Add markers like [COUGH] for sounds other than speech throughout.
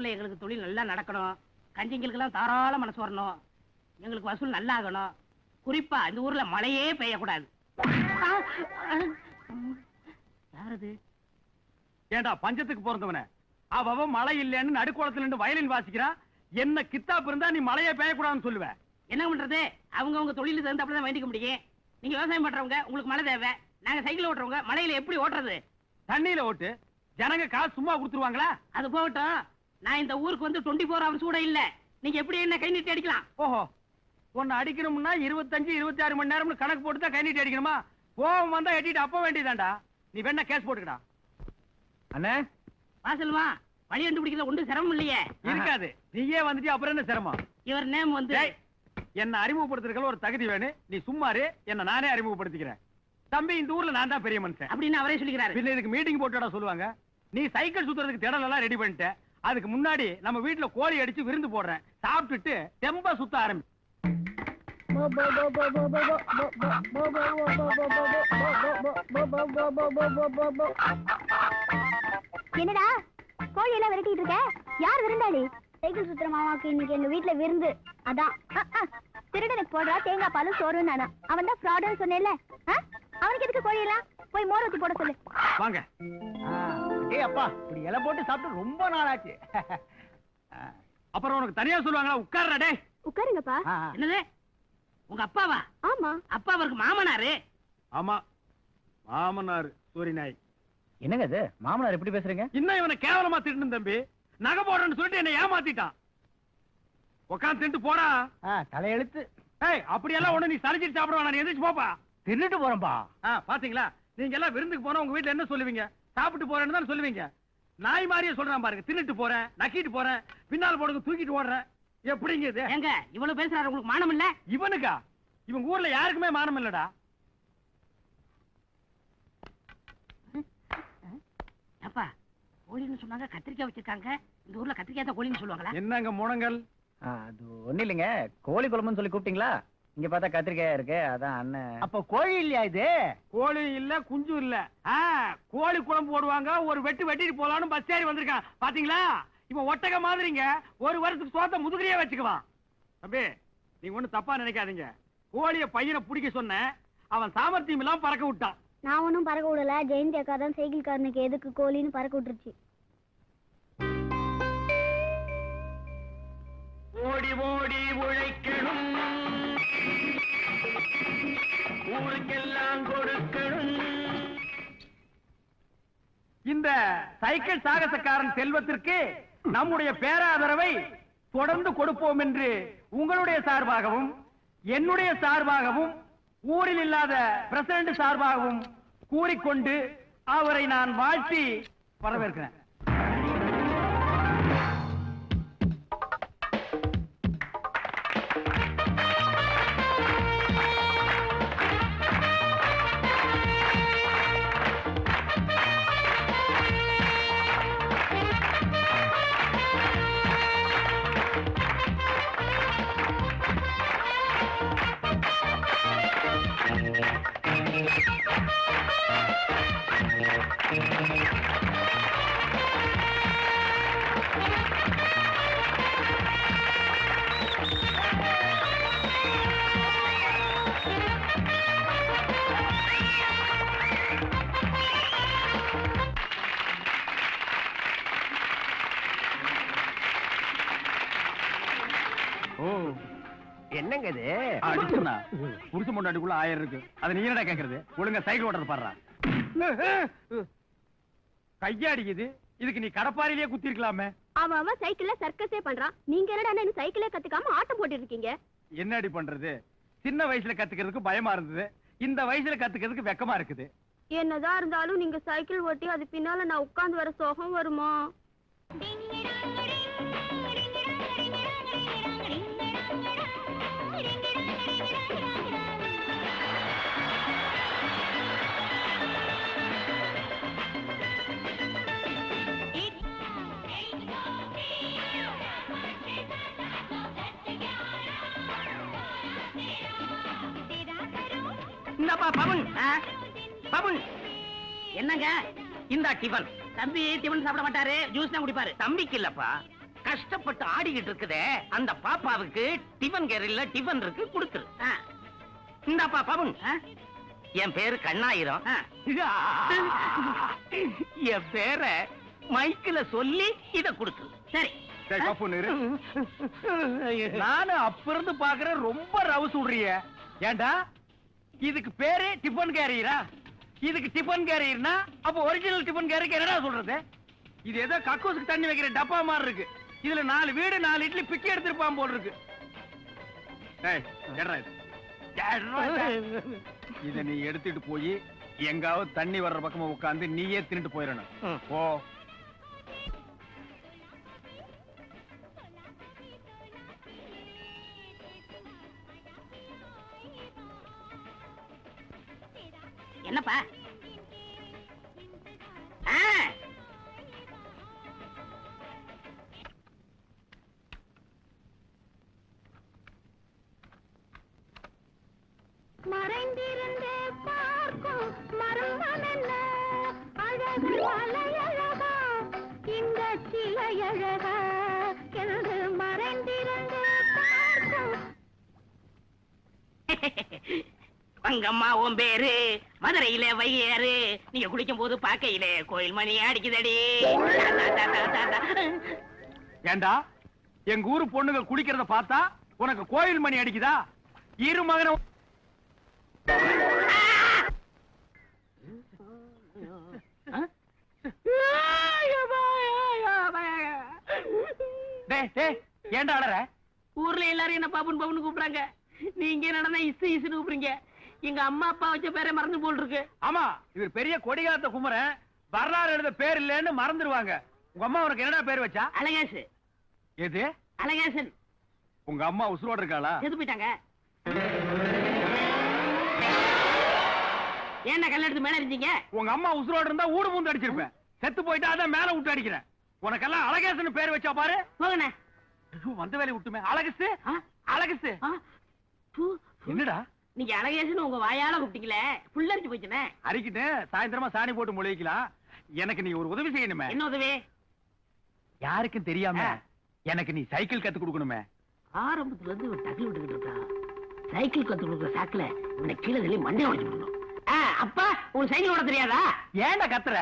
ஊர்ல எங்களுக்கு தொழில் நல்லா நடக்கணும். கஞ்சிங்களுக்கெல்லாம் தாராள மனசு வரணும். எங்களுக்கு வசூல் நல்லா ஆகணும் குறிப்பா இந்த ஊர்ல மழையே பெய்யக்கூடாது. ஆ, ஆ, ம். யார் அது ஏண்டா பஞ்சத்துக்கு பிறந்தவன? அவ மழை இல்லைன்னு நடுக்குளத்துல இருந்து வயலின் வாசிக்கிறான் என்ன கித்தாப்பு இருந்தா நீ மழையே பெய்யக்கூடாதுன்னு சொல்லுவ. என்ன பண்றது? அவங்க அவங்க தொழிலுக்கு அப்படிதான் வேண்டிக்க முடியும். நீங்க விவசாயம் பண்றவங்க உங்களுக்கு மழை தேவை. நாங்க சைக்கிள் ஓட்டுறவங்க மழையில எப்படி ஓட்டுறது? தண்ணியில ஓட்டு. ஜனங்க காசு சும்மா கொடுத்துருவாங்களா? அது போகட்டும். நான் இந்த ஊருக்கு வந்து டுவெண்ட்டி ஃபோர் ஹவர்ஸ் கூட இல்ல. நீங்க எப்படி என்ன கை நீட்டி அடிக்கலாம்? ஓஹோ. உன்னை அடிக்கணும்னா இருபத்தஞ்சு இருபத்தி ஆறு மணி நேரம்னு கணக்கு போட்டு தான் கை நீட்டி அடிக்கணுமா? கோவம் வந்தா எட்டிட்டு அப்ப வேண்டியதாண்டா நீ வேணா கேஸ் போட்டுக்கடா. அண்ணே? வாசல்மா வழி கண்டுபிடிக்கிறது ஒன்றும் சிரமம் இல்லையே. இருக்காது. நீயே வந்துட்டு அப்புறம் என்ன சிரமம்? இவர் நேம் வந்து என்ன அறிமுகப்படுத்துறதுக்கு ஒரு தகுதி வேணும். நீ சும்மாரு என்ன நானே அறிமுகப்படுத்திக்கிறேன். தம்பி இந்த ஊர்ல நான் தான் பெரிய மனுஷன். அப்படின்னு அவரே சொல்லிக்கிறாரு. இதுக்கு மீட்டிங் போட்டுடா சொல்லுவாங்க. நீ சைக்கிள் சுத்துறதுக்கு திடல் எல்லாம் ரெடி பண்ணிட்ட. அதுக்கு முன்னாடி நம்ம வீட்டுல கோழி அடிச்சு விருந்து போடுறேன். சாப்பிட்டுட்டு தெம்ப சுத்த ஆரம்பி என்னடா? கோழி எல்லாம் விரட்டிட்டு இருக்க? யார் விருந்தாளி? சைக்கிள் சுத்துற மாமாக்கு இன்னைக்கு எங்க வீட்ல விருந்து. அதான். திருடனுக்கு போடுறா தேங்காய் பாலும் சோறும் நானா. அவன் தான் ஃப்ராடுன்னு சொன்னேன்ல? அவனுக்கு எதுக்கு கோழி எல்லாம் போய் மோர் ஊத்தி போட சொல்லு. வாங்க. ஏய் அப்பா இப்படி இலை போட்டு சாப்பிட்டு ரொம்ப நாள் ஆச்சு அப்புறம் உனக்கு தனியா சொல்லுவாங்களா உட்கார்றா டேய். உட்காருங்கப்பா. என்னது? உங்க அப்பாவா? ஆமா. அப்பா அவருக்கு மாமனாரு? ஆமா. மாமனார் சூரி நாய் என்னங்க இது? மாமனார் எப்படி பேசுறீங்க? இன்னும் இவனை கேவலமா திட்டணும் தம்பி. நகை போடுறேன்னு சொல்லிட்டு என்ன ஏமாத்திட்டான். உட்காந்து தின்ட்டு போடா. தலையெழுத்து. ஏய் அப்படியெல்லாம் ஒண்ணு நீ சளிச்சிட்டு சாப்பிட வேணாம். நீ எந்திரிச்சு போப்பா. தின்னுட்டு போறேன்பா. ஆ, பாத்தீங்களா? நீங்க எல்லாம் விருந்துக்கு போனா உங்க வீட்ல என்ன சொல்லுவீங்க? சாப்பிட்டு போறேன்னு தான் சொல்லுவீங்க? நாய் மாதிரியே சொல்றான் பாருங்க. தின்னுட்டு போறேன் நக்கிட்டு போறேன் பின்னால் போடுங்க தூக்கிட்டு ஓடுறேன். எப்படிங்க இது? ஏங்க இவ்வளவு பேசுறாரு உங்களுக்கு மானம் இல்ல? இவனுக்கா? இவங்க ஊர்ல யாருக்குமே மானம் இல்லடா. அப்பா கோழின்னு சொன்னாங்க கத்திரிக்காய் வச்சிருக்காங்க. இந்த ஊர்ல கத்திரிக்காய் தான் கோழின்னு சொல்லுவாங்களா? என்னங்க முனங்கள் அது ஒண்ணு இல்லைங்க. கோழி குழம்புன்னு சொல்லி கூப்பிட்டீங்களா? இங்க பார்த்தா கத்திரிக்காயா இருக்கு. அதான் அண்ணன். அப்ப கோழி இல்லையா இது? கோழி இல்ல குஞ்சு இல்ல. ஆ, கோழி குழம்பு போடுவாங்க. ஒரு வெட்டு வெட்டிட்டு போலான்னு பஸ் ஏறி வந்திருக்கான். பாத்தீங்களா? இவன் ஒட்டக மாதிரிங்க. ஒரு வருஷத்துக்கு சோத்த முதுகுலயே வச்சுக்குவான். தம்பி நீங்க ஒண்ணு தப்பா நினைக்காதீங்க. கோழிய பையனை பிடிக்க சொன்னேன் அவன் சாமர்த்தியம் இல்லாம பறக்க விட்டான். நான் ஒன்னும் பறக்க விடல. ஜெயந்தி அக்கா தான் சைக்கிள் காரனுக்கு எதுக்கு கோழின்னு பறக்க விட்டுருச்சு. ஓடி ஓடி உழைக்கணும். ஊருக்கெல்லாம் கொடுக்கணும். இந்த சைக்கிள் சாகசக்காரன் செல்வத்திற்கு நம்முடைய பேராதரவை தொடர்ந்து கொடுப்போம் என்று உங்களுடைய சார்பாகவும் என்னுடைய சார்பாகவும் ஊரில் இல்லாத பிரசிடண்ட் சார்பாகவும் கூறிக்கொண்டு அவரை நான் வாழ்த்தி வரவேற்கிறேன். ஆயிரம் இருக்கு. அதை நீ என்னடா கேக்குறது. ஒழுங்கா சைக்கிள் ஓட்டுறது பாடுறா கையாடிக்குது. இதுக்கு நீ கடப்பாரிலேயே குத்தி இருக்கலாமே அவன் அவன் சைக்கிள்ல சர்க்கஸே பண்றான். நீங்க என்னடா இன்னும் சைக்கிளே கத்துக்காம ஆட்டம் போட்டுட்டு இருக்கீங்க என்னடி பண்றது? சின்ன வயசுல கத்துக்கிறதுக்கு பயமா இருந்தது. இந்த வயசுல கத்துக்கிறதுக்கு வெக்கமா இருக்குது. என்னதான் இருந்தாலும் நீங்க சைக்கிள் ஓட்டி அது பின்னால நான் உட்கார்ந்து வர சோகம் வருமா? இந்தப்பா பவுன். பவுன். என்னங்க? இந்த டிபன். தம்பி டிபன் சாப்பிட மாட்டாரு ஜூஸ் தான் குடிப்பாரு. தம்பிக்கு இல்லப்பா. கஷ்டப்பட்டு ஆடிக்கிட்டு இருக்குதே. அந்த பாப்பாவுக்கு டிஃபன் கேரியில டிஃபன் இருக்கு கொடுத்துரு. இந்தாப்பா பவுன். என் பேரு கண்ணாயிரம். என் பேரை மைக்கில சொல்லி இத கொடுத்துரு. சரி. நானும் அப்ப இருந்து பாக்குறேன் ரொம்ப ரவுஸ் விடுறிய. ஏண்டா? இதுக்கு பேரு டிபன் கேரியரா இதுக்கு டிபன் கேரியர்னா அப்ப ஒரிஜினல் டிபன் கேரியருக்கு என்னடா சொல்றது? இது ஏதோ கக்கூசுக்கு தண்ணி வைக்கிற டப்பா மாதிரி இருக்கு. இதுல நாலு வீடு நாலு இட்லி பிச்சை எடுத்திருப்பான் போல் இருக்கு. இது. நீ எடுத்துட்டு போய் எங்காவது தண்ணி வர்ற பக்கமா உட்கார்ந்து நீயே தின்னுட்டு போயிடணும். ஓ என்னப்பா? மறைந்திருந்து பார்க்கும் என்ன? அழகு மலையழகா இந்த சிலையழகா? என்று மறைந்திருந்து பார்க்கும். [LAUGHS] பங்கம்மா உன் பேரு? மதுரையில வையாரு நீங்க குளிக்கும் போது பாக்கையில கோயில் மணி அடிக்குதடி. ஏண்டா? எங்க ஊரு பொண்ணுங்க குளிக்கிறத பார்த்தா உனக்கு கோயில் மணி அடிக்குதா? இரு மகன ஏன்டா அழற ஊர்ல எல்லாரும் என்ன பாப்புன்னு பாப்புன்னு கூப்பிடுறாங்க. நீங்க என்னடா இசு இசுன்னு கூப்பிடுறீங்க? எங்க அம்மா அப்பா வச்ச பேரை மறந்து போல் இருக்கு ஆமா இவர் பெரிய கொடிகாத்த குமரன். வரலாறு எழுத பேர் இல்லைன்னு மறந்துடுவாங்க உங்க அம்மா உனக்கு என்னடா பேர் வச்சா? அழகேசு. எது? அழகேசன். உங்க அம்மா உசுரோட இருக்காளா? செத்து போயிட்டாங்க? ஏன்டா கல்ல எடுத்து மேல இருந்தீங்க உங்க அம்மா உசுரோட இருந்தா ஊடு மூந்து அடிச்சிருப்பேன். செத்து போயிட்டா அதான் மேல விட்டு அடிக்கிறேன். உனக்கெல்லாம் அழகேசன் பேர் வச்சா பாரு. போகண்ணே வந்த வேலையை விட்டுமே. அழகசு? அழகசு. என்னடா? நீங்க அழகேசன் உங்க வாயால கூப்பிட்டீங்களே புல்லரிச்சு போச்சுனே அரிக்கிட்டு சாயந்தரமா சாணி போட்டு முளைக்கலாம். எனக்கு நீ ஒரு உதவி செய்யணுமே. என்ன உதவி? யாருக்கும் தெரியாம. எனக்கு நீ சைக்கிள் கத்து கொடுக்கணுமே. ஆரம்பத்துல இருந்து இவன் தகவல் விட்டுக்கிட்டு இருக்கான். சைக்கிள் கத்து கொடுக்குற சாக்குல இவனை கீழே தள்ளி மண்டை உடைச்சு அப்பா உங்களுக்கு சைக்கிள் ஓட தெரியாதா? ஏன்டா கத்துற?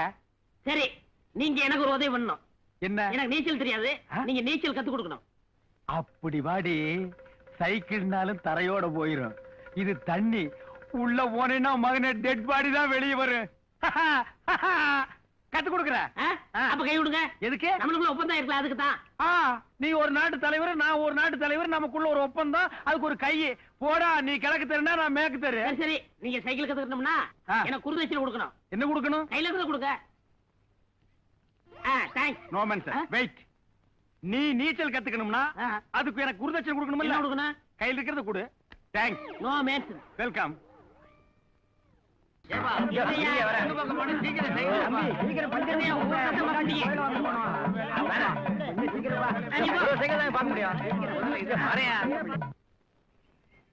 சரி நீங்க எனக்கு ஒரு உதவி பண்ணணும். என்ன? எனக்கு நீச்சல் தெரியாது? நீங்க நீச்சல் கத்து கொடுக்கணும். அப்படி வாடி சைக்கிள்னாலும் தரையோட போயிரும். இது தண்ணி. உள்ள போனேன்னா மகனே டெட் பாடி தான் வெளியே வரும் கத்து கொடுக்கற. அப்ப கை விடுங்க. எதுக்கு? நம்மளுக்குள்ள ஒப்பந்தம் இருக்கலாம் அதுக்கு தான். நீ ஒரு நாட்டு தலைவர் நான் ஒரு நாட்டு தலைவர் நமக்குள்ள ஒரு ஒப்பந்தம் அதுக்கு ஒரு கை. போடா நீ கிழக்கு தெருனா நான் மேற்கு தெரு. சரி நீங்க சைக்கிள் கத்துக்கணும்னா. எனக்கு குருதட்சணை கொடுக்கணும். என்ன கொடுக்கணும்? கையில இருக்கிறத கொடுங்க. Noman sir? வெயிட் நீ நீச்சல் கத்துக்கணும்னா. அதுக்கு எனக்கு கொடுக்கணும்ல கொடுக்கணும்? கையில் இருக்கிறத கொடு. தேங்க்ஸ் நோ மேட்ஸ் வெல்கம்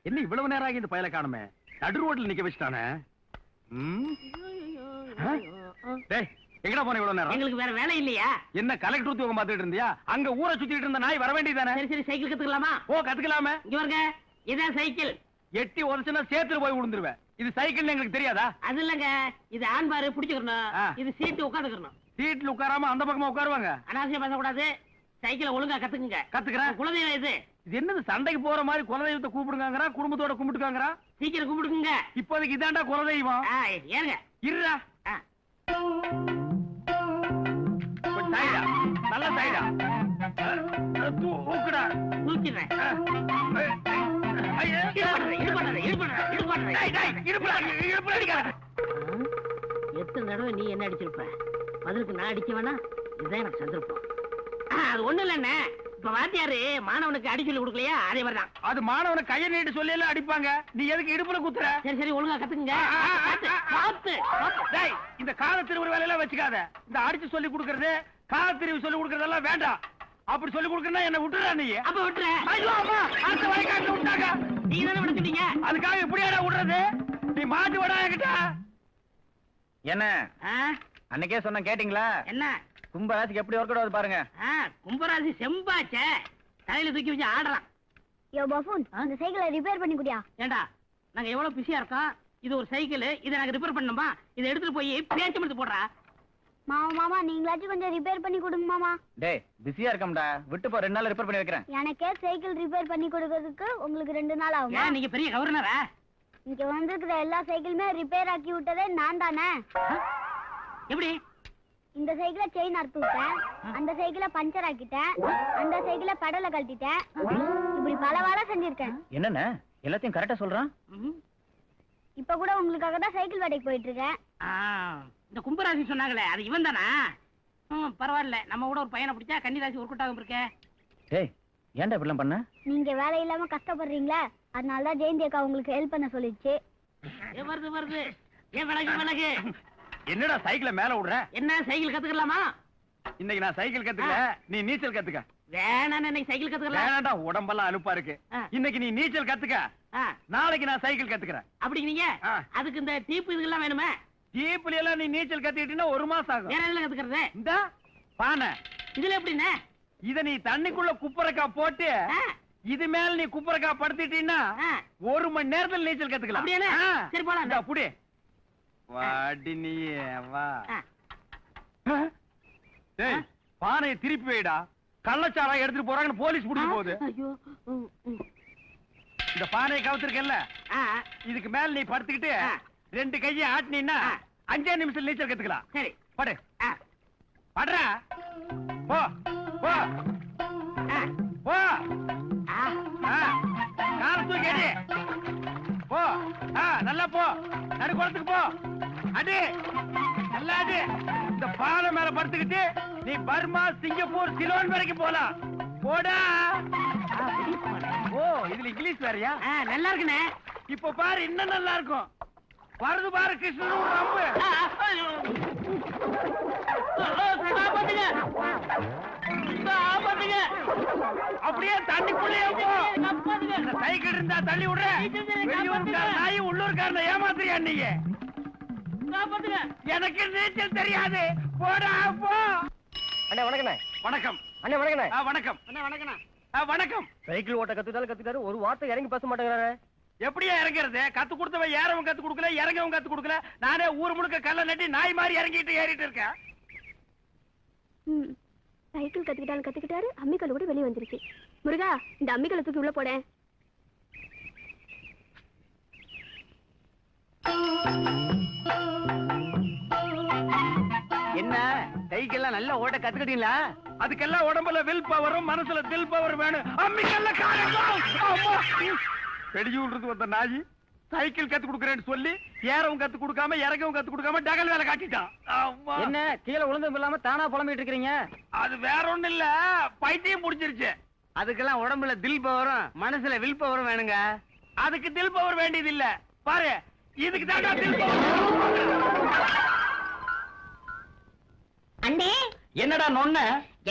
என்ன இவ்வளவு நேரம் ஆகி இந்த பயல காணுமே? நடு ரோட்ல நிக்க வச்சுட்டானே? எங்கடா போன இவ்வளவு நேரம்? எங்களுக்கு வேற வேலை இல்லையா? என்ன கலெக்டர் உத்தியோகம் பார்த்துட்டு இருந்தியா? அங்க ஊரை சுத்திட்டு இருந்த நாய் வர வேண்டியதானே சரி சரி சைக்கிள் கத்துக்கலாமா? ஓ கத்துக்கலாமே. இங்க வருங்க இதான் சைக்கிள். எட்டி உதச்சுனா சேத்துல போய் விழுந்துருவேன் இது சைக்கிள் எங்களுக்கு தெரியாதா? அது இல்லங்க. இது ஆண் பாரு பிடிச்சுக்கணும். இது சீட்டு உட்காந்துக்கணும். சீட்ல உட்காராம அந்த பக்கமா உட்காருவாங்க? அனாவசியம் பேசக்கூடாது. சைக்கிளை ஒழுங்கா கத்துக்குங்க. கத்துக்கிறேன். குலதெய்வம் இது. இது என்னது சண்டைக்கு போற மாதிரி குலதெய்வத்தை கூப்பிடுங்கிறா குடும்பத்தோட கும்பிட்டுக்காங்கறா சீக்கிரம் கும்பிடுங்க இப்போதைக்கு இதாண்டா குலதெய்வம். ஆ, ஏறுங்க. இருடா. நல்ல சைடா ஊக்குடா தூக்கிடுறேன். எத்தனை தடவை நீ என்ன அடிச்சிருப்ப? பதிலுக்கு நான் அடிக்க வேணா இதுதான் எனக்கு சந்தர்ப்பம். அது ஒண்ணு இல்லண்ணே இப்ப வாத்தியாரு மாணவனுக்கு அடி சொல்லி கொடுக்கலையா? அதே மாதிரிதான் அது மாணவனை கையை நீட்டு சொல்லி எல்லாம் அடிப்பாங்க. நீ எதுக்கு இடுப்புல குத்துற? சரி சரி ஒழுங்கா கத்துக்குங்க. இந்த கால திருவுரு வேலையெல்லாம் வச்சுக்காத. இந்த அடிச்சு சொல்லி கொடுக்கறது கால திருவி சொல்லி கொடுக்கறதெல்லாம் வேண்டாம். அப்படி சொல்லி கொடுக்கறனா என்ன விட்டுறா நீ. அப்ப விட்டுறேன் ஐயோ அம்மா அடுத்த வரைக்காட்டு விட்டாங்க. நீங்க தானே விட சொன்னீங்க அதுக்காக இப்படியாடா விடுறது? நீ மாட்டி விடா என்கிட்ட. என்ன? ஆ, அன்னைக்கே சொன்ன கேட்டீங்களா? என்ன? கும்பராசிக்கு எப்படி ஒர்க் அவுட் பாருங்க. ஆ, கும்பராசி செம்பாச்சே. தலையில தூக்கி வச்சு ஆடலாம். யோ பஃபூன் அந்த சைக்கிளை ரிப்பேர் பண்ணி குடியா ஏண்டா நாங்க எவ்வளவு பிஸியா இருக்கோம்? இது ஒரு சைக்கிள் இதை நாங்க ரிப்பேர் பண்ணணுமா? இதை எடுத்துட்டு போய் பேச்சு எடுத்து போடுறா? மாமா மாமா நீங்களாச்சும் கொஞ்சம் ரிப்பேர் பண்ணி கொடுங்க மாமா. டேய் பிஸியா இருக்கம்டா. விட்டு போ ரெண்டு நாள் ரிப்பேர் பண்ணி வைக்கிறேன். எனக்கே சைக்கிள் ரிப்பேர் பண்ணி கொடுக்கறதுக்கு உங்களுக்கு ரெண்டு நாள் ஆகுமா? ஏன் நீங்க பெரிய கவர்னரா? இங்க வந்திருக்கிற எல்லா சைக்கிளுமே ரிப்பேர் ஆக்கி விட்டதே நான் தானே? எப்படி? இந்த சைக்கிள செயின் அறுத்து விட்டேன். அந்த சைக்கிள பஞ்சர் ஆக்கிட்டேன். அந்த சைக்கிள பெடல கழட்டிட்டேன். இப்படி பல வேலை செஞ்சிருக்கேன். என்னண்ணே எல்லாத்தையும் கரெக்டா சொல்றான். இப்ப கூட உங்களுக்காக தான் சைக்கிள் வேலைக்கு போயிட்டு இருக்கேன். ஆ, இந்த கும்பராசி சொன்னாங்களே அது இவன் தானா ம், பரவாயில்ல. நம்ம கூட ஒரு பையனை பிடிச்சா கன்னிராசி ஒர்க் அவுட் ஆகும் இருக்கே. டேய் ஏன்டா இப்படிலாம் பண்ண? நீங்க வேலை இல்லாம கஷ்டப்படுறீங்களா? அதனால தான் ஜெயந்தி அக்கா உங்களுக்கு ஹெல்ப் பண்ண சொல்லிச்சு ஏ, வருது வருது. ஏன் விலகு விலகு. என்னடா சைக்கிள மேல விடுற? என்ன சைக்கிள் கத்துக்கலாமா? இன்னைக்கு நான் சைக்கிள் கத்துக்கல நீ நீச்சல் கத்துக்க. வேணாம் இன்னைக்கு சைக்கிள் கத்துக்கலாம் வேணாண்டா உடம்பெல்லாம் அலுப்பா இருக்கு. இன்னைக்கு நீ நீச்சல் கத்துக்க. நாளைக்கு நான் சைக்கிள் கத்துக்கிறேன். அப்படிங்கிறீங்க? ஆ. அதுக்கு இந்த டீப்பு இதுக்கெல்லாம் வேணுமே? ஜீப்ல எல்லாம் நீ நீச்சல் கத்துக்கிட்டீங்கன்னா ஒரு மாசம் ஆகும். வேற கத்துக்கிறது? இந்த பானை. இதுல எப்படின்னு? இத நீ தண்ணிக்குள்ள குப்பரக்கா போட்டு இது மேல நீ குப்பரக்கா படுத்திட்டீன்னா ஒரு மணி நேரத்துல நீச்சல் கத்துக்கலாம். சரி, போலாம். இந்தா, புடி. வாடி நீ வா? டேய் பானையை திருப்பி வைடா. கள்ளச்சாரா எடுத்துட்டு போறாங்கன்னு போலீஸ் புடிச்சு போகுது. இந்த பானையை கவுத்திருக்கல இதுக்கு மேல நீ படுத்துக்கிட்டு. ரெண்டு கையை ஆட்டினீன்னா. அஞ்சே நிமிஷம் நீச்சல் கத்துக்கலாம். சரி. படு. படுறா. போ. போ. போ. காலை தூக்கி போ. ஆ நல்லா போ. நடுக்குளத்துக்கு போ. அடி. நல்லா அடி. இந்த பாலை மேல படுத்துக்கிட்டு நீ பர்மா சிங்கப்பூர் சிலோன் வரைக்கும் போலாம். போடா. ஓ இதுல இங்கிலீஷ் வேறயா? நல்லா இருக்குண்ணே. இப்ப பாரு இன்னும் நல்லா இருக்கும். வருது பாரு கிருஷ்ணன் ரம்பு. அப்படியே தண்ணிக்குள்ளேயே போ சைக்கிள் இருந்தா தள்ளி விடுற. நாய் உள்ளூர்காரனை ஏமாத்துறியா நீங்க. எனக்கு நீச்சல் தெரியாது. போடா போ. அண்ணே வணக்கண்ணே. வணக்கம். அண்ணே வணக்கண்ணே. வணக்கம். அண்ணா, வணக்கண்ணா. வணக்கம். சைக்கிள் ஓட்ட கத்துக்கிட்டாலும் கத்துக்காரு ஒரு வார்த்தை இறங்கி பேச மாட்டேங்கிறாரு. எப்படியா இறங்குறது? கத்து கொடுத்தவன் ஏறவன் கத்து கொடுக்கல இறங்கவன் கத்து கொடுக்கல. நானே ஊர் முழுக்க கல்ல நட்டி நாய் மாதிரி இறங்கிட்டு ஏறிட்டு இருக்கேன். சைக்கிள் கத்துக்கிட்டாலும் கத்துக்கிட்டாரு அம்மிக்கல் கூட வெளியே வந்துருச்சு முருகா இந்த அம்மிக்கலை தூக்கி உள்ள போட என்ன? சைக்கிள்லாம் நல்லா ஓட்ட கத்துக்கிட்டீங்களா? அதுக்கெல்லாம் உடம்புல வில் பவரும் மனசுல தில் பவர் வேணும். அம்மிக்கல்ல காலம் வெடியூடுறது வந்த நாய் சைக்கிள் கத்து கொடுக்கறேன்னு சொல்லி ஏறவும் கத்து கொடுக்காம இறங்கவும் கத்து கொடுக்காம டகல் வேலை காட்டிட்டான். அம்மா. என்ன? கீழே விழுந்தும் இல்லாம தானா புலம்பிட்டு இருக்கிறீங்க? அது வேற ஒண்ணும் இல்ல. பைத்தியம் முடிச்சிருச்சு அதுக்கெல்லாம் உடம்புல தில் பவரும் மனசுல வில் பவரும் வேணுங்க. அதுக்கு தில் பவர் வேண்டியது இல்ல. பாரு இதுக்கு தான் தில் பவர் அண்ணே. என்னடா நொன்ன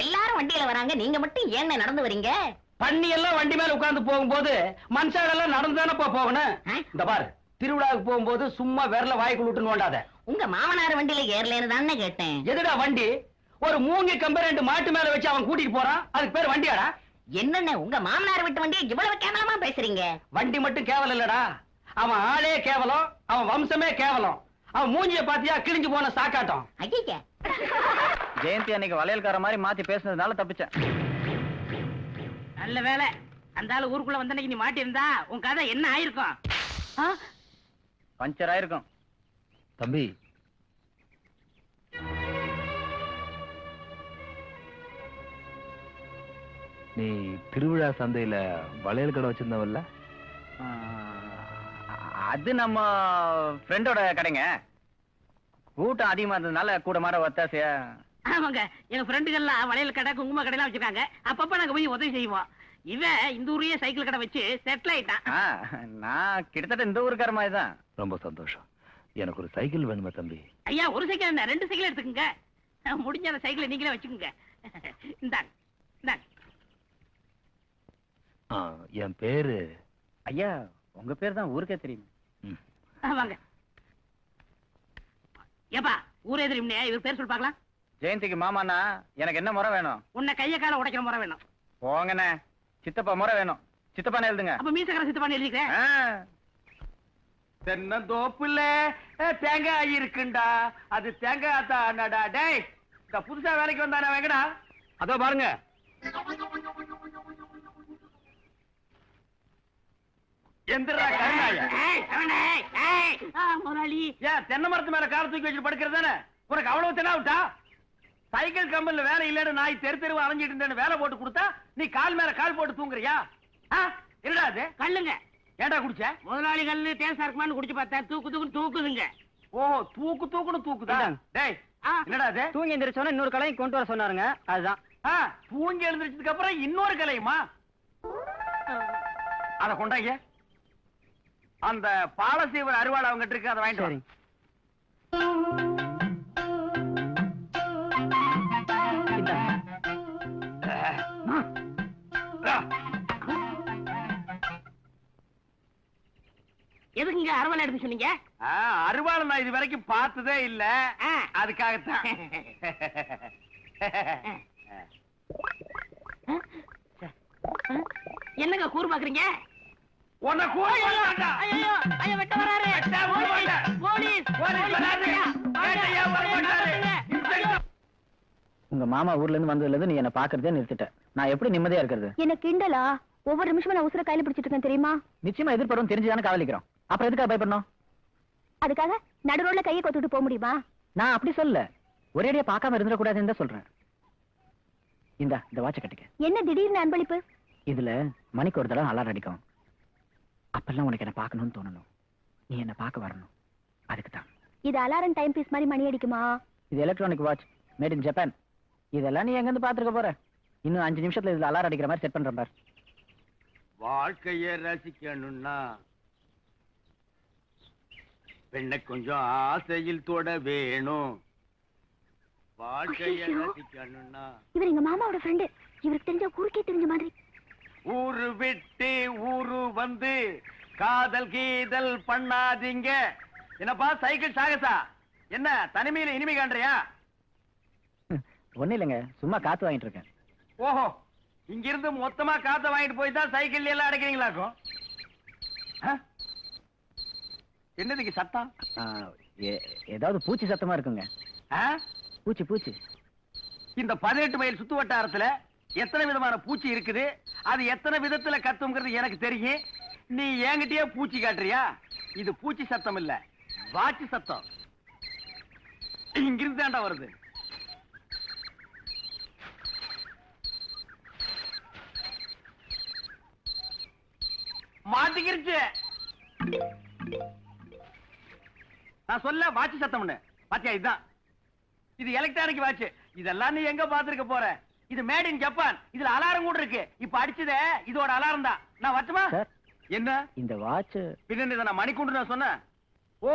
எல்லாரும் வண்டியில வராங்க. நீங்க மட்டும் ஏன் நடந்து வரீங்க? பண்ணி எல்லாம் வண்டி மேல உட்கார்ந்து போகும்போது மனுஷாடெல்லாம் நடந்து தானே போகணும்? இந்த பாரு திருவிழாவுக்கு போகும்போது சும்மா விரல வாய்க்குள்ள விட்டுன்னு ஓடாத உங்க மாமனார் வண்டியில ஏறலன்னு தானே கேட்டேன். எதுடா வண்டி? ஒரு மூங்கி கம்பு ரெண்டு மாட்டு மேல வச்சு அவன் கூட்டிட்டு போறான். அதுக்கு பேர் வண்டியாடா? என்னண்ணே உங்க மாமனார் விட்டு வண்டியை இவ்வளவு கேவலமா பேசுறீங்க? வண்டி மட்டும் கேவலம் இல்லடா. அவன் ஆளே கேவலம் அவன் வம்சமே கேவலம். அவன் மூஞ்சிய பாத்தியா கிழிஞ்சு போன சாக்காட்டம். ஜெயந்தி அன்னைக்கு வளையல்கார மாதிரி மாத்தி பேசுனதுனால தப்பிச்சேன். நல்ல வேலை. அந்த ஆளு ஊருக்குள்ள வந்த அன்னைக்கு நீ மாட்டியிருந்தா உன் கதை என்ன ஆயிருக்கும்? பஞ்சர் ஆயிருக்கும். தம்பி. நீ திருவிழா சந்தையில வளையல் கடை வச்சிருந்தவல்ல? அது நம்ம ஃப்ரெண்டோட கடைங்க. கூட்டம் அதிகமா இருந்ததுனால கூட மாட ஒத்தாசையா? ஆமாங்க. எங்க ஃப்ரெண்டுகள்லாம் வளையல் கடை குங்கும கடைலாம் வச்சிருக்காங்க. அப்பப்ப நாங்க போய் உதவி செய்வோம். இவன் இந்த ஊரையே சைக்கிள் கடை வச்சு செட்டில் ஆயிட்டான் நான் கிட்டத்தட்ட இந்த ஊருக்கார மாதிரி தான் ரொம்ப சந்தோஷம். எனக்கு ஒரு சைக்கிள் வேணுமா தம்பி? ஐயா ஒரு சைக்கிள் என்ன ரெண்டு சைக்கிள் எடுத்துக்கங்க. முடிஞ்ச அந்த சைக்கிளை நீங்களே வச்சுக்கோங்க. இந்தாங்க இந்தாங்க. ஆ, என் பேரு? ஐயா உங்க பேர் தான் ஊருக்கே தெரியும். ம், ஆ, வாங்க. ஏப்பா ஊரே தெரியும்னே இவர் பேர் சொல்லி பார்க்கலாம். ஜெயந்திக்கு மாமாண்ணா எனக்கு என்ன முறை வேணும்? உன்னை கைய கால உடைக்கிற முறை வேணும். போங்கண்ணே. சித்தப்பா முறை வேணும். சித்தப்பான்னு எழுதுங்க. அப்ப மீசக்கர சித்தப்பான்னு எழுதிக்கிறேன். தென்னந்தோப்புல தேங்காய் இருக்குண்டா. அது தேங்காய் தானடா. டேய் இந்த புதுசா வேலைக்கு வந்தானே வெங்கடா? அதோ பாருங்க. எந்திரா முதலாளி. ஏன் தென்னை மரத்து மேல கால தூக்கி வச்சுட்டு படுக்கிறது தானே உனக்கு அவ்வளவு தெனாவிட்டா சைக்கிள் கம்பெனில வேலை இல்லைன்னு நாய் தெரு தெருவு அலைஞ்சிட்டு இருந்தேன்னு வேலை போட்டு கொடுத்தா நீ கால் மேல கால் போட்டு தூங்குறியா? என்னடா அது? கல்லுங்க. ஏன்டா குடிச்ச? முதலாளி கல்லு டேஸ்டா இருக்குமான்னு குடிச்சு பார்த்தேன். தூக்கு தூக்கு தூக்குதுங்க. ஓ தூக்கு தூக்குன்னு தூக்குதா. டேய் என்னடா அது? தூங்கி எந்திரிச்சோன்னா இன்னொரு கலையும் கொண்டு வர சொன்னாருங்க. அதுதான். தூங்கி எழுந்திரிச்சதுக்கு அப்புறம் இன்னொரு கலையுமா? அத கொண்டாங்க. அந்த பாலசீவர் அருவாள் அவங்க இருக்கு அதை வாங்கிட்டு வா. எதுக்குங்க அரவணை எடுத்து சொன்னீங்க? அருவாள் நான் இது வரைக்கும் பார்த்ததே இல்ல. அதுக்காகத்தான். என்னங்க கூறு பாக்குறீங்க உன்னை ஐயோ ஐயோ வெட்ட வராரு. போலீஸ் போலீஸ் மாட்டாரு. உங்க மாமா ஊர்ல இருந்து வந்ததுல இருந்து நீ என்ன பாக்குறதே நிறுத்திட்ட. நான் எப்படி நிம்மதியா இருக்கிறது? எனக்கு கிண்டலா? ஒவ்வொரு நிமிஷமும் நான் உசுர கையில பிடிச்சிட்டு இருக்கேன் தெரியுமா? நிச்சயமா எதிர்ப்படும் தெரிஞ்சுதானே காதலிக்கிறோம். அப்புறம் எதுக்காக பயப்படணும்? அதுக்காக நடு ரோட்ல கையை கொத்துட்டு போக முடியுமா? நான் அப்படி சொல்ல ஒரேடியா பார்க்காம இருந்துடக்கூடாதுன்னு தான் சொல்றேன். இந்த இந்த வாட்ச கட்டிக்க. என்ன திடீர்னு அன்பளிப்பு? இதுல மணிக்கு ஒரு தடவை அலாரம் அடிக்கும். அப்பெல்லாம் உனக்கு என்ன பார்க்கணும்னு தோணணும். நீ என்ன பார்க்க வரணும். அதுக்கு தான். இது அலாரம் டைம் பீஸ் மாதிரி மணி அடிக்குமா? இது electronic watch made in Japan இதெல்லாம் நீ எங்க இருந்து பாத்துக்க போற? இன்னும் அஞ்சு நிமிஷத்துல இதுல அலாரம் அடிக்கிற மாதிரி செட் பண்றேன் பார். வாழ்க்கைய ரசிக்கணும்னா பெண்ணை கொஞ்சம் ஆசையில் தொட வேணும். வாழ்க்கைய. ரசிக்கணும்னா. இவர் எங்க மாமாவோட ஃப்ரெண்டு இவருக்கு தெரிஞ்ச ஊருக்கே தெரிஞ்ச மாதிரி. ஊரு விட்டு ஊரு வந்து காதல் கீதல் பண்ணாதீங்க. என்னப்பா சைக்கிள் சாகசா? என்ன தனிமையில இனிமை காண்றியா? ஒண்ணு இல்லைங்க சும்மா காத்து வாங்கிட்டு இருக்கேன். ஓஹோ இங்கிருந்து மொத்தமா காத்த வாங்கிட்டு போய் தான் சைக்கிள் எல்லாம் அடைக்கிறீங்களாக்கும்? ஆ? என்னதுக்கு சத்தம்? ஏதாவது பூச்சி சத்தமா இருக்குங்க? பூச்சி பூச்சி. இந்த பதினெட்டு மைல் சுத்து வட்டாரத்துல எத்தனை விதமான பூச்சி இருக்குது? அது எத்தனை விதத்துல கத்துங்கிறது எனக்கு தெரியும். நீ என்கிட்டயே பூச்சி காட்டுறியா? இது பூச்சி சத்தம் இல்ல வாச்சி சத்தம். இங்கிருந்து தாண்டா வருது. மாட்டிக்கிருச்சு. நான் சொல்ல வாட்சி சத்தம்னு பாத்தியா இதுதான் இது எலக்ட்ரானிக் வாட்ச் இதெல்லாம் நீ எங்க பாத்துருக்க போற? இது மேட் இன் ஜப்பான் இதுல அலாரம் கூட இருக்கு. இப்ப அடிச்சதே இதோட அலாரம் தான். நான் சார் என்ன? இந்த வாட்ச் பின்ன இதை நான் மணிக்குண்டு நான் சொன்னேன். ஓ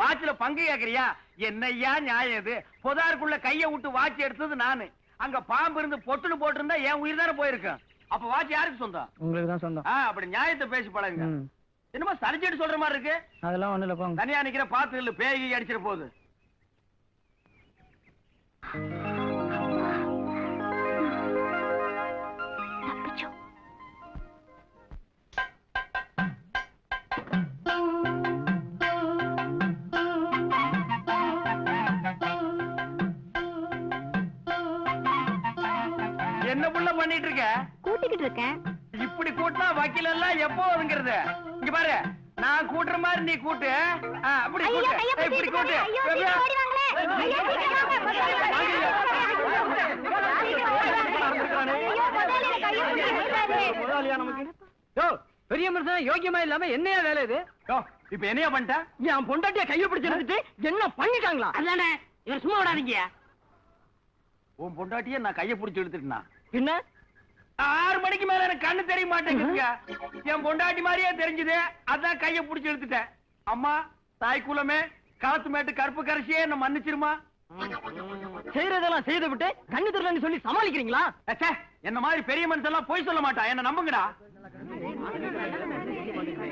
வாட்ச்ல பங்கு கேக்குறியா? என்னய்யா நியாயம் இது? பொதாருக்குள்ள கைய விட்டு வாட்ச் எடுத்தது நானு. அங்க பாம்பு இருந்து பொட்டுன்னு போட்டிருந்தா என் உயிர் தானே போயிருக்கேன் அப்ப வாட்ச் யாருக்கு சொந்தம்? உங்களுக்கு தான் சொந்தம். அப்படி நியாயத்தை பேசி பழகுங்க. என்னமோ சரிச்சிட்டு சொல்ற மாதிரி இருக்கு. அதெல்லாம் ஒண்ணு இல்ல போங்க. தனியா நிக்கிற பாத்து இல்ல பேய் அடிச்சிட போகுது. என்ன புள்ள பண்ணிட்டு இருக்க? கூட்டிக்கிட்டு இருக்கேன். இப்படி கூட்டினா வக்கீல் எல்லாம் எப்போ ஒதுங்கிறது இங்க பாரு. நான் கூட்டுற மாதிரி நீ கூட்டு. அப்படி கூட்டு. இப்படி கூட்டு. பெரிய மனுஷன் யோக்கியமா இல்லாம என்னையா வேலை இது? இப்ப என்னையா பண்ணிட்ட? என் பொண்டாட்டிய கைய பிடிச்சிருந்துட்டு என்ன பண்ணிட்டாங்களா? அதானே இவர் சும்மா விடாதீங்க. உன் பொண்டாட்டிய நான் கைய புடிச்சு எடுத்துட்டா என்ன? ஆறு மணிக்கு மேல எனக்கு கண்ணு தெரிய மாட்டேங்குதுங்க என் பொண்டாட்டி மாதிரியே தெரிஞ்சது. அதான் கைய புடிச்சு எடுத்துட்டேன் அம்மா தாய் குலமே களத்து மேட்டு கருப்பு கரைசியே என்ன மன்னிச்சிருமா? செய்யறதெல்லாம் செய்து விட்டு கண்ணு தெரியலன்னு சொல்லி சமாளிக்கிறீங்களா? என்ன மாதிரி பெரிய மனுஷன் எல்லாம் போய் சொல்ல மாட்டான் என்ன நம்புங்கடா.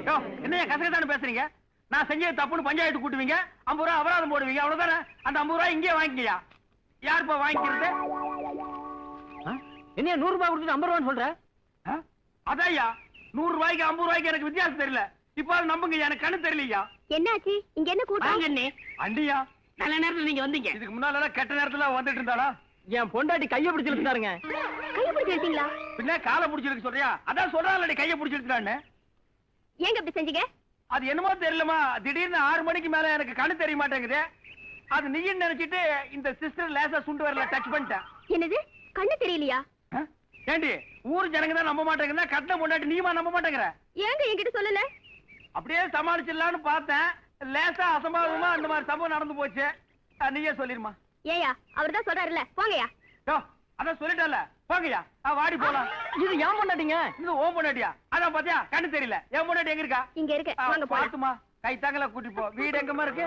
யோ, என்னய்யா கசகத்தானு பேசுறீங்க? நான் செஞ்சது தப்புன்னு பஞ்சாயத்து கூட்டுவீங்க. ஐம்பது ரூபா அபராதம் போடுவீங்க. அவ்வளவுதானே? அந்த ஐம்பது ரூபாய் இங்கே வாங்கிக்கயா. யாருப்பா வாங்கிக்கிறது? என்ன நூறு ரூபாய் கொடுத்துட்டு ஐம்பது ரூபான்னு சொல்ற? ஆ? அதான்யா. நூறு ரூபாய்க்கு ஐம்பது ரூபாய்க்கு எனக்கு வித்தியாசம் தெரியல. இப்ப நம்புங்க எனக்கு கண்ணு தெரியலையா? என்னாச்சு? இங்க என்ன கூட்டம்? அண்டியா. நல்ல நேரத்துல நீங்க வந்தீங்க. இதுக்கு முன்னால எல்லாம் கெட்ட நேரத்துல வந்துட்டு இருந்தாளா? என் பொண்டாட்டி கைய பிடிச்சு இழுத்துட்டாருங்க கைய பிடிச்சு எடுத்தீங்களா பின்ன காலை பிடிச்சிருக்கு சொல்றியா? அதான் சொல்றாள் கையை பிடிச்சிருக்கான்னு ஏங்க இப்படி செஞ்சீங்க? அது என்னமோ தெரியலமா திடீர்னு ஆறு மணிக்கு மேல எனக்கு கண்ணு தெரிய மாட்டேங்குது. அது நீன்னு நினைச்சிட்டு இந்த சிஸ்டர் லேசா சுண்டு வரல டச் பண்ணிட்டேன். என்னது? கண்ணு தெரியலையா? ஏண்டி ஊர் ஜனங்க தான் நம்ப மாட்டேங்குதா கட்டின பொண்டாட்டி நீமா நம்ப மாட்டேங்கிற? ஏங்க என்கிட்ட சொல்லல? அப்படியே சமாளிச்சிடலாம்னு பார்த்தேன். லேசா அசம்பாவிதமா அந்த மாதிரி சம்பவம் நடந்து போச்சு. நீயே சொல்லிருமா ஏயா அவர் தான் சொல்றாருல்ல போங்கயா யோ அதான் சொல்லிட்டல போங்கய்யா ஆ, வாடி போலாம். இது ஏன் பொண்டாட்டிங்க? இது ஓ பொண்டாட்டியா? அதான் பாத்தியா கண்ணு தெரியல. என் பொண்டாட்டி எங்க இருக்கா? இங்க இருக்கு வாங்க பாத்துமா கை தாங்கல கூட்டி போ. வீடு எங்கம்மா இருக்கு?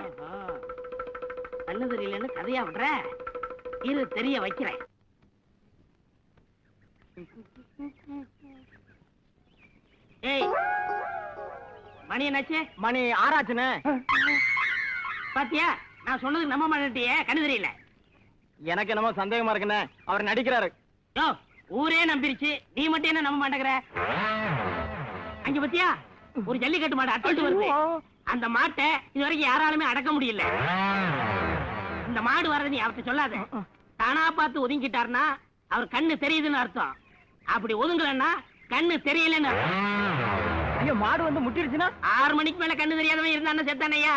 கண்ணு தெரியலன்னு கதையா விடுற? இரு தெரிய வைக்கிறேன். ஏய் மணி என்னாச்சு? மணி ஆறாச்சுன்னு பாத்தியா நான் சொன்னதுக்கு நம்ப மாட்டேட்டியே கண்ணு தெரியல? எனக்கு என்னமோ சந்தேகமா இருக்குண்ணே. அவர் நடிக்கிறாரு. யோ ஊரே நம்பிருச்சு. நீ மட்டும் என்ன நம்ப மாட்டேங்கிற? அங்க பாத்தியா ஒரு ஜல்லிக்கட்டு மாடு அட்டிட்டு வருது. அந்த மாட்டை இது வரைக்கும் யாராலுமே அடக்க முடியல. இந்த மாடு வர்றது நீ அவர்கிட்ட சொல்லாத. தானா பார்த்து ஒதுங்கிட்டாருன்னா அவர் கண்ணு தெரியுதுன்னு அர்த்தம். அப்படி ஒதுங்கலன்னா கண்ணு தெரியலன்னு ஐயோ மாடு வந்து முட்டிடுச்சுன்னா? ஆறு மணிக்கு மேல கண்ணு தெரியாதவன் இருந்தான்னு செத்தானையா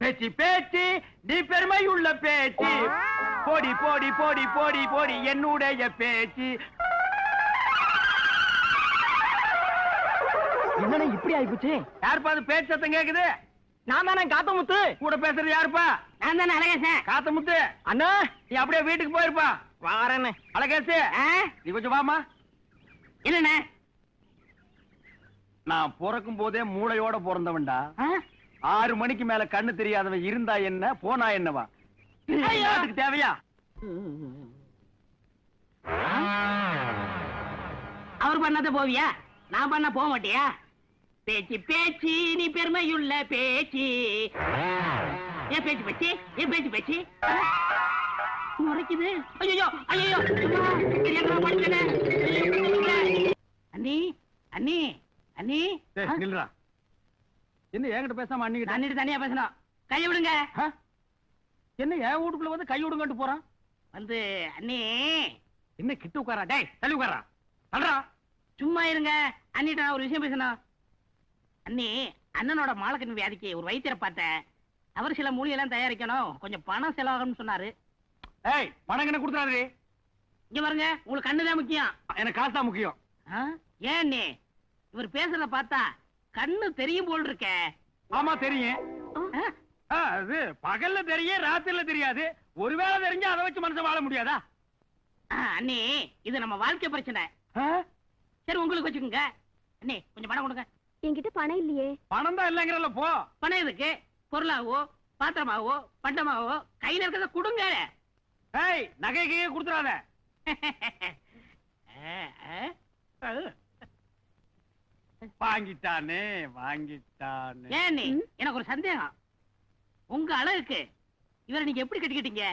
பேச்சு பேச்சு நீ பெருமை உள்ள பேச்சு. போடி போடி போடி போடி போடி என்னுடைய பேச்சு. என்னண்ணே இப்படி ஆயிப்போச்சு? யாருப்பா அது பேச்சு சத்தம் கேக்குது? நான் தானே காத்தமுத்து? கூட பேசுறது யாருப்பா? நான் தானே அழகேசன். காத்த முத்து அண்ணா? நீ அப்படியே வீட்டுக்கு போயிருப்பா. வாரேண்ணே அழகேசு? நீ கொஞ்சம் வாமா என்னண்ணே? நான் பிறக்கும் போதே மூளையோட பிறந்தவன்டா? ஆறு மணிக்கு மேல கண்ணு தெரியாதவன் இருந்தா என்ன போனா என்னவா! நாட்டுக்கு தேவையா? அவர் பண்ணாத போவியா? நான் பண்ண போக மாட்டியா? பேச்சு பேச்சு நீ பெருமையுள்ள பேச்சு. ஏன் பேச்சு பேச்சு ஏன் பேச்சு பேச்சு. முறைக்குது. ஐயோ ஐயோ அண்ணி அண்ணி அண்ணி. நில்றா. என்ன என்கிட்ட பேசாம அண்ணிக்கிட்ட? அண்ணிட்டு தனியா பேசணும். கையை விடுங்க? என்ன என் வீட்டுக்குள்ள வந்து கை விடுங்கன்ட்டு போறான்? வந்து அண்ணி. என்ன கிட்ட உட்காரா? டேய் தள்ளி உட்காரா? தள்ளுறா சும்மா இருங்க. அண்ணிட்ட நான் ஒரு விஷயம் பேசணும். அண்ணி அண்ணனோட மாலக்கண் வியாதிக்கு ஒரு வைத்தியரை பார்த்தேன். அவர் சில மூலிகைலாம் தயாரிக்கணும். கொஞ்சம் பணம் செலவாகும்னு சொன்னாரு. ஏய் பணம் என்ன கொடுத்தாரு இங்க பாருங்க உங்களுக்கு கண்ணுதான் முக்கியம். எனக்கு காசு தான் முக்கியம்? ஏன் அண்ணி? இவர் பேசுறத பார்த்தா கண்ணு தெரியும் போல் இருக்க. ஆமா தெரியும். அது பகல்ல தெரியும் ராத்திரில தெரியாது. ஒருவேளை தெரிஞ்சா அதை வச்சு மனுஷன் வாழ முடியாதா? அண்ணி இது நம்ம வாழ்க்கை பிரச்சனை? சரி உங்களுக்கு வச்சுக்கோங்க. அண்ணி கொஞ்சம் பணம் கொடுங்க. என்கிட்ட பணம் இல்லையே. பணம் தான் இல்லைங்கிறல்ல போ. பணம் எதுக்கு? பொருளாவோ பாத்திரமாவோ பண்டமாவோ கையில இருக்கிறத கொடுங்க. ஏய் நகை கையே கொடுத்துறாத. ஆ, [LAUGHS] ஆ, ஆ. வாங்கிட்டானே வாங்கிட்டானே. ஏன் நீ எனக்கு ஒரு சந்தேகம். உங்க அழகுக்கு இவரை நீங்க எப்படி கட்டிக்கிட்டீங்க?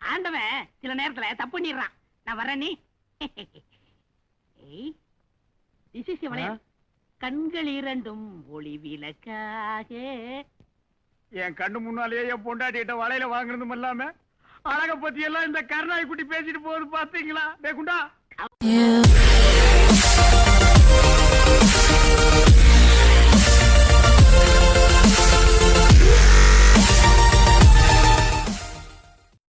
ஆண்டவன் சில நேரத்துல தப்பு பண்ணிடுறான். நான் வரேன் நீ your வளையல். கண்கள் இரண்டும் ஒளி விளக்காக. என் கண்ணு முன்னாலேயே என் பொண்டாட்டிகிட்ட வலையில வாங்குறதும் இல்லாம அழக பத்தி எல்லாம் இந்த கருணாய் குட்டி பேசிட்டு போகுது பாத்தீங்களா? குண்டா.